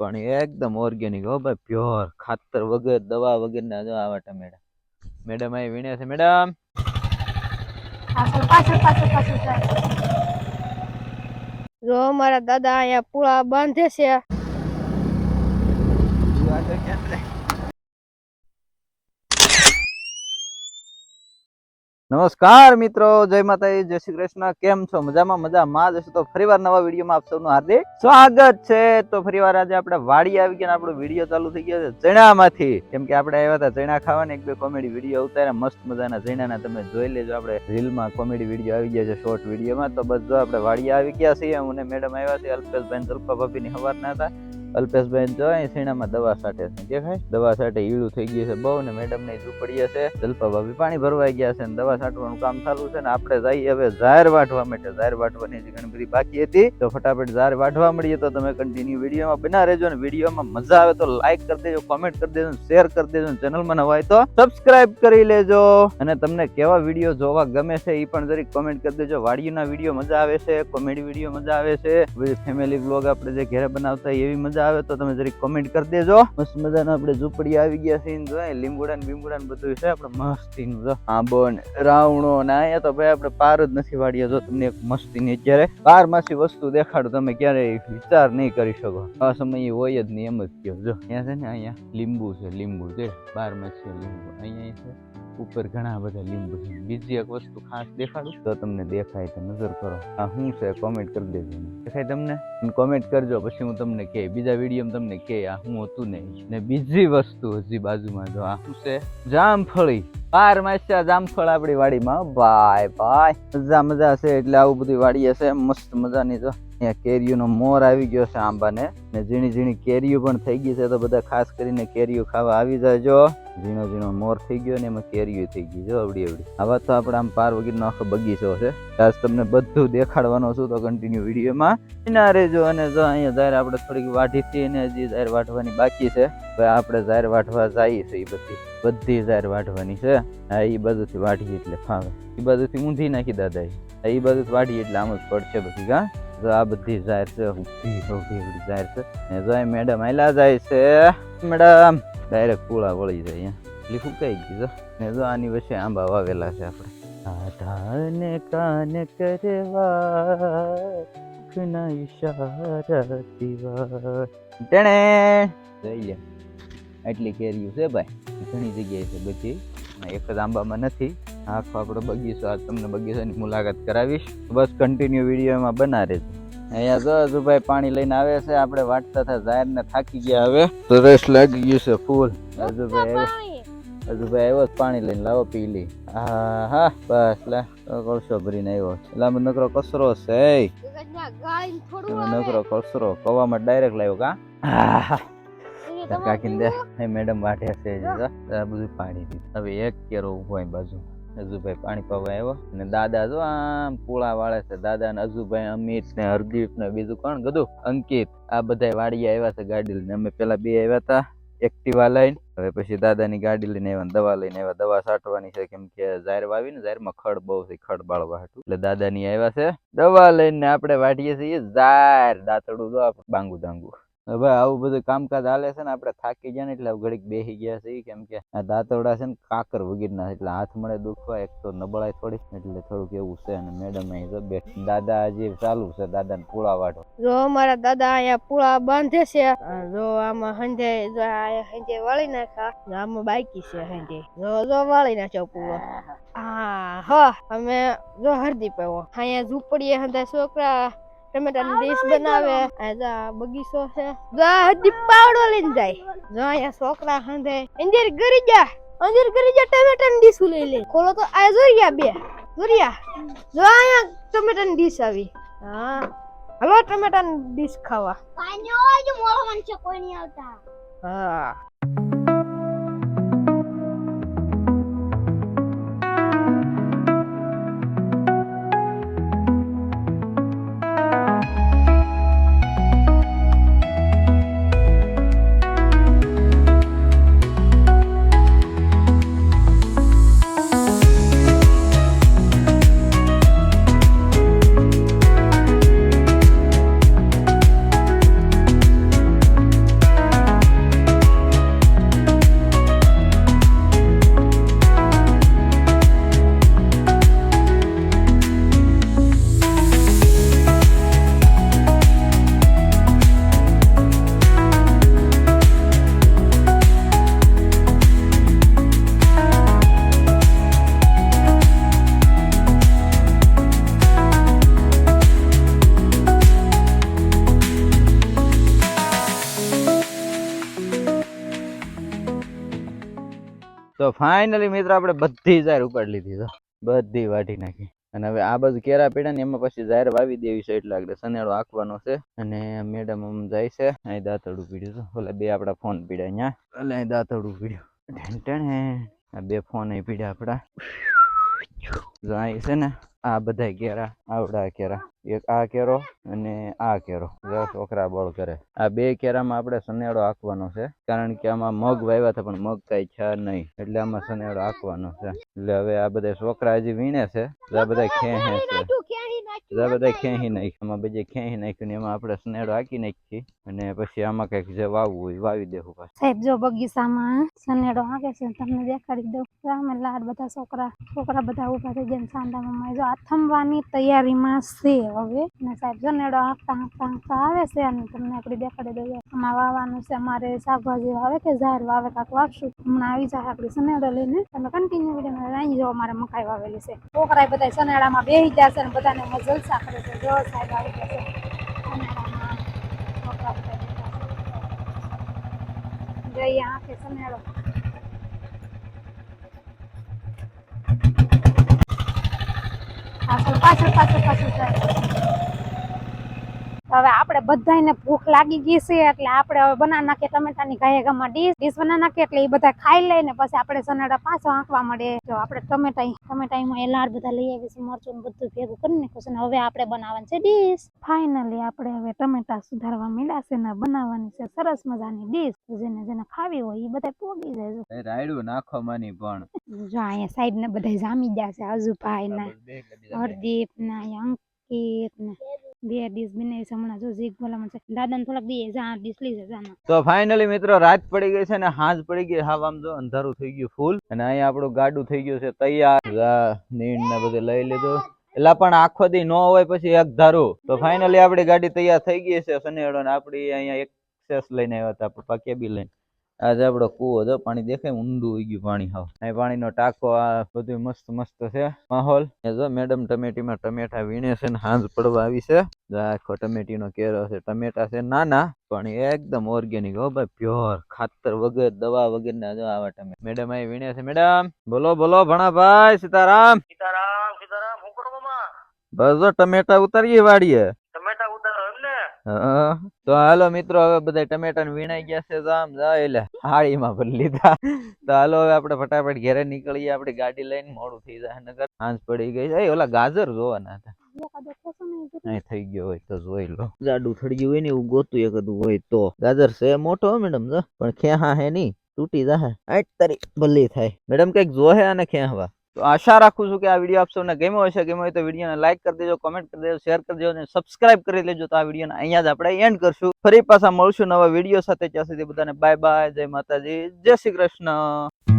પણ એકદમ ઓર્ગેનિક હો ભાઈ પ્યોર ખાતર વગર, દવા વગરના જો આવા ટમેટા મેડમ અહીં વીણે છે, મેડમ. જો, મારા દાદા અહીંયા પૂળા બાંધે છે. નમસ્કાર મિત્રો, જય માતાજી, જય શ્રી કૃષ્ણ. કેમ છો? મજામાં? મજામાં. જ હશો તો ફરીવાર નવા વિડીયોમાં આપ સૌનું હાર્દિક સ્વાગત છે. તો ફરીવાર આજે આપણે વાડી આવી ગયા આપણો વીડિયો ચાલુ થઈ ગયો છે ચણામાંથી. કેમ કે આપણે આવ્યા હતા ચણા ખાવાના, એક બે કોમેડી વીડિયો ઉતાર્યા. મસ્ત મજાના ચણાના તમે જોઈ લેજો. આપણે રીલમાં કોમેડી વીડિયો આવી ગયા છે શોર્ટ વિડીયોમાં. તો બધો આપણે વાડી આવી ગયા છીએ. હું મેડમ આવ્યા છે અલ્પેશભાઈ જલ્પા ભાભીની હવારના હતા. અલ્પેશભાઈ જો સીણામાં દવા સાટે દેખાય? દવા સાટે ઈળું થઈ ગયું છે બહુ ને મેડમ ને ઝૂંપડીએ છે. જલ્પા ભાભી પાણી ભરવાઈ ગયા છે ને દવા છાંટવાનું કામ ચાલુ છે ને આપણે જઈએ હવે ઝાર વાટવા માટે. ઝાર વાટવાની જે ઘણી બધી બાકી હતી. તો ફટાફટ ઝાર વાટવા મળીએ તો તમે કન્ટિન્યુ વિડીયોમાં બના રહેજો ને વિડીયોમાં મજા આવે તો લાઈક કરી દેજો કોમેન્ટ કરી દેજો શેર કરી દેજો ચેનલમાં નવા હોય તો સબસ્ક્રાઇબ કરી લેજો. અને તમને કેવા વીડિયો જોવા ગમે છે એ પણ જરીક કોમેન્ટ કરી દેજો. વાડીના વીડિયો મજા આવે છે કોમેડી વીડિયો મજા આવે છે. ફેમિલી બ્લોગ આપણે જે ઘરે બનાવતા એવી મજા આવે તો તમે જરીક કોમેન્ટ કરી દેજો. મસ્ત મજાના આપણે ઝૂંપડી આવી ગયા છે. ને જો લીંબુડા ને બીંબુડા ને બધું છે. આપણે મસ્તીનું જો આંબો ને રાવણો ને અહીંયા તો ભાઈ આપણે પાર જ નથી વાડીએ જો તમને એક મસ્તીની અત્યારે પાર માસી વસ્તુ દેખાડું. તમે ક્યારેય વિચાર નહીં કરી શકો. આ સમયે હોય જ નહીં એમ જ કહો જો, અહીંયા છે ને, અહીંયા લીંબુ છે લીંબુ છે. બાર માસી લીંબુ. અહીંયા છે. ઉપર ઘણા બધા લીંબુ છે. બીજી એક વસ્તુ ખાસ દેખાડું તો તમને દેખાય તો નજર કરો. આ શું છે? કોમેન્ટ કરી દેજો દેખાય તમને? કોમેન્ટ કરજો, પછી હું તમને કે બીજા વીડિયો તમને કે આ હું હતું નહીં ને બીજી વસ્તુ હજી બાજુમાં જો આ શું છે? જામફળી. બાર માસ્યા જામફળ આપણી વાડીમાં. ભાઈ ભાઈ. મજા મજા છે. એટલે આવું બધી વાડી હશે મસ્ત મજાની જો. અહીંયા કેરીઓનો મોર આવી ગયો છે આંબાને. ને ઝીણી ઝીણી કેરીઓ પણ થઈ ગઈ છે તો બધા ખાસ કરીને કેરીઓ ખાવા આવી જાયજો ઝીણો ઝીણો મોર થઈ ગયો ને એમાં કેરીઓ થઈ ગઈ જો અવડી અવડી આવા તો આપણે આમ પાર વગરનો આખો બગીચો છે. આજ તમને બધું દેખાડવાનો છું તો કન્ટિન્યુ વિડીયોમાં. ના રહેજો અને જો અહીંયા જાહેર આપણે થોડીક વાઢી હતી અને હજી જાહેર વાઢવાની બાકી છે. આપણે જાહેર વાઢવા જઈએ છે એ બધી. બધી જાહેર વાઢવાની છે. હા એ બાજુથી વાઢી એટલે ફાવે. એ બાજુથી ઊંધી નાખી દાદા એ બાજુ વાઢી એટલે આમ જ પડશે બધી, કા? જો આ બધી જાહેર છે ઊભી ઊભી જાહેર છે. ને જો મેડમ આયલા જાય છે મેડમ ડાયરેક્ટ પૂળા વળી જાય અહીંયા એટલે ફૂંકાઈ ગઈ જો? ને જો આની વચ્ચે આંબા વાવેલા છે આપણે. આધાને કાન કરવા ના ઈશારા દીવા ટેણે! જઈ લે. એટલી કેરીઓ છે ભાઈ. ઘણી જગ્યાએ છે બધી. એક જ આંબામાં નથી. આખો આપણો બગીચો આ તમને બગીચાની મુલાકાત કરાવીશ. બસ કન્ટિન્યુ વિડીયોમાં બના રહેજો. અહીંયા જો હજુભાઈ પાણી લઈને આવે છે આપણે વાટતા હતા જાહેર ને થાકી ગયા હવે. સરસ લાગી ગયું છે ફૂલ. હજુભાઈ આવ્યો. હજુભાઈ આવ્યો પાણી લઈને લાવો પી લી હા હા બસ લે. કોલસો ભરીને આવ્યો એટલે આમાં નકરો કચરો છે નકરો કચરો. કવામાં ડાયરેક્ટ લાવ્યો કા. કાકીને દે. હે મેડમ વાટે છે આ બધું પાણી દીધું હવે એક કેરો ઊભો બાજુ. અજુભાઈ પાણી આવ્યો. અને દાદા જો આમ પૂળા વાળે છે. દાદા ને અજુભાઈ, અમિત ને હરદીપ ને બીજું કોણ? કીધું અંકિત. આ બધા વાડીએ આવ્યા છે ગાડી લઈને. અમે પેલા બે આવ્યા હતા, એક્ટિવા લઈને. હવે પછી દાદાની ગાડી લઈને આવ્યા દવા લઈને આવ્યા. દવા છાંટવાની છે કેમ કે ઝાર વાવી ને ઝારમાં ખડ બહુ છે, ખડ બાળવા હતું એટલે દાદાની આવ્યા છે. દવા લઈને આપણે વાટીએ છીએ. ઝાર દાંતડું જો બાંગુ દાંગુ હવે આવું બધું કામકાજ હાલે છે ને આપણે થાકી ગયા ને એટલે ઘડીક બેસી ગયા છે કેમ કે આ દાંતરડા છે ને કાકર વગેરેના એટલે હાથ મળે દુખવા એક તો નબળાઈ થોડી એટલે થોડુંક એવું છે અને મેડમ અહીં તો બેઠ દાદા હજી ચાલુ છે દાદાને પૂળા વાટો જો મારા દાદા અહીંયા પૂળા બાંધે છે જો આમાં હંજે જો અહીંયા હંજે વાળી નાખા આમાં બાકી છે હંજે. જો જો વાળી નાખ્યો પૂળો. હા. હા અમે જો હરદીપ આવ્યો અહીંયા ઝૂંપડીએ હંધે છોકરા ટમેટાની ડીશ બનાવે. આજે બગીચો છે. જો આ પાવડો લઈને જાય. જો અહીંયા છોકરા હંધે. અંદર ગરી જા. અંદર ગરી જા ટમેટાની ડીશ લઈ લે ખોલો તો આ જોરિયા બે. જોરિયા જો અહીંયા ટમેટાની ડીશ આવી. હા. હલો ટમેટાની ડીશ ખાવા. પાણી જ મોળો છે કોઈ નહીં આવતા. હા. તો ફાઇનલી મિત્રો આપણે બધી જાહેર ઉપાડી લીધી તો બધી વાટી નાખી. અને હવે આ બાજુ કેરા પીડા ને એમાં પછી જાહેર વાવી દેવી છે એટલે આગળ સનેડો આંકવાનો છે. અને મેડમ આમ જાય છે. અહીં દાંતડું પીડ્યું છે. ઓલા બે આપડા ફોન પીડ્યા અહીંયા. એટલે અહીં દાંતડું પીડ્યું. ટેણ. આ બે ફોન પીડ્યા આપડા જાય છે ને આ બધા કેરા, આવડા કેરા. એક આ કેરો અને આ કેરો. છોકરા બળ કરે. આ બે કેરામાં આપણે સનેડો આંકવાનો છે. કારણ કે આમાં મગ વાવ્યા હતા પણ મગ કઈ છે નહીં. એટલે આમાં સનેડો આંકવાનો છે. એટલે હવે આ બધા છોકરા હજી વીણે છે. આ બધા ખેં છે. બધા ખેંચી નાખ્યું આમાં બધે ખેંચી નાખ્યું ને એમાં આપણે સનેડો હાકી નાખી અને પછી આમાં કંઈક જે વાવવું હોય વાવી દેવું પાછું. સાહેબ જો બગીચામાં સનેડો હાકે છે તમને દેખાડી દઉં. રામે લાડ બધા છોકરા છોકરા બધા ઊભા થઈ ગયા સાંધા મમ્મા જો આથમવાની તૈયારીમાં છે હવે. ને સાહેબ સનેડો હાંકતા હાંકતા હાંકતા આવે છે અને તમને આપડી દેખાડી દઉં આમાં વાવવાનું છે અમારે શાકભાજી વાવે કે ઝાડ વાવે કાંક વાવશું. હમણાં આવી જાય આપડી સનેડો લઈને. તમે કન્ટિન્યુ કરીને અહીં જો અમારે મકાઈ વાવેલી છે. છોકરા બધા સનેડામાં બેસી જશે ને બધાને એમાં જલસા કરે છે જો સાહેબ આવી જશે સનેડામાં છોકરા બધા બેઠા છે. જઈ આંખે સનેડો પાછળ પાછળ પાછળ પાછળ જાય હવે આપણે બધાને ભૂખ લાગી ગઈ છે એટલે આપણે હવે બનાવી નાખીએ ટમેટાની ઘાયે ગામાં ડીશ. ડીશ બનાવી નાખીએ એટલે એ બધા ખાઈ લઈને પછી આપણે સનાડા પાછો આંકવા મળે. જો આપણે ટમેટા ટમેટામાં એ લાડ બધા લઈ આવીશું મરચું ને બધું ભેગું કરી નાખ્યું છે ને હવે આપણે બનાવવાનું છે ડીશ. ફાઇનલી આપણે હવે ટમેટા સુધારવા માંડ્યા છે ને બનાવવાની છે સરસ મજાની ડીશ. જેને જેને ખાવી હોય એ બધા પોગી જાય છે. રાયડું નાખો માની પણ. જો અહીંયા સાઈડ ને બધા જામી ગયા છે આજુભાઈ ને હરદીપ ના અંકિત ને. હાંજ પડી ગઈ. હા આમ જો અંધારું થઈ ગયું ફૂલ અને અહીંયા આપણું ગાડું થઈ ગયું છે તૈયાર. નીણ ને બધું લઈ લીધું. એટલે પણ આખો દી ન હોય પછી એક ધારું તો ફાઇનલી આપણી ગાડી તૈયાર થઈ ગઈ છે ને આપણી અહીંયા એક્સેસ લઈને આવ્યા હતા, પપ્પા કેબી લઈને. આજે આપણો કૂવો જો પાણી દેખાય ઊંડું હોય ગયું પાણી હાવ. અહીં પાણીનો ટાંકો આ બધું મસ્ત મસ્ત છે માહોલ. એ જો મેડમ ટમેટીમાં ટમેટા વીણે છે ને હાંજ પડવા આવી છે. આખો આખો ટમેટીનો કેરો છે ટમેટા છે નાના પણ એકદમ ઓર્ગેનિક હો ભાઈ પ્યોર ખાતર વગર દવા વગર ના જો આવા ટમેટા મેડમ અહીં વીણે છે મેડમ. બોલો બોલો ભણાભાઈ સીતારામ. સીતારામ સીતારામ હું કરો મામા? બસ જો ટમેટા ઉતારીએ વાડીએ ટમેટા ઉતારો એમ ને હા. તો હાલો મિત્રો, હવે બધા ટમેટા ને વીણાઈ ગયા છે આમ જાય એટલે હાળીમાં ભરી લીધા. તો હાલો હવે આપણે ફટાફટ ઘેરે નીકળીએ આપડે ગાડી લઈને મોડું થઈ જાય નગર હાંસ પડી ગઈ છે. ઓલા ગાજર જોવાના હતા. થઈ ગયો હોય તો જોઈ લો. જાડું થડ્યું હોય ને ગોતું એક હોય તો. ગાજર છે મોટો મેડમ પણ ખેહા હે તૂટી જાહે. આઠ ભલી થાય. મેડમ, કંઈક જોહે અને ખેહવા. તો આશા રાખું છું કે આ વીડિયો આપ સૌને ગમ્યો હશે. ગમ્યો હોય તો વિડીયોને લાઈક કરી દેજો કોમેન્ટ કરી દેજો શેર કરી દેજો અને સબસ્ક્રાઇબ કરી લેજો. તો આ વિડીયોને અહીંયા જ આપણે એન્ડ કરશું. ફરી પાછા મળશું નવા વીડિયો સાથે. ત્યાં સુધી બધાને બાય બાય જય માતાજી. જય શ્રી કૃષ્ણ.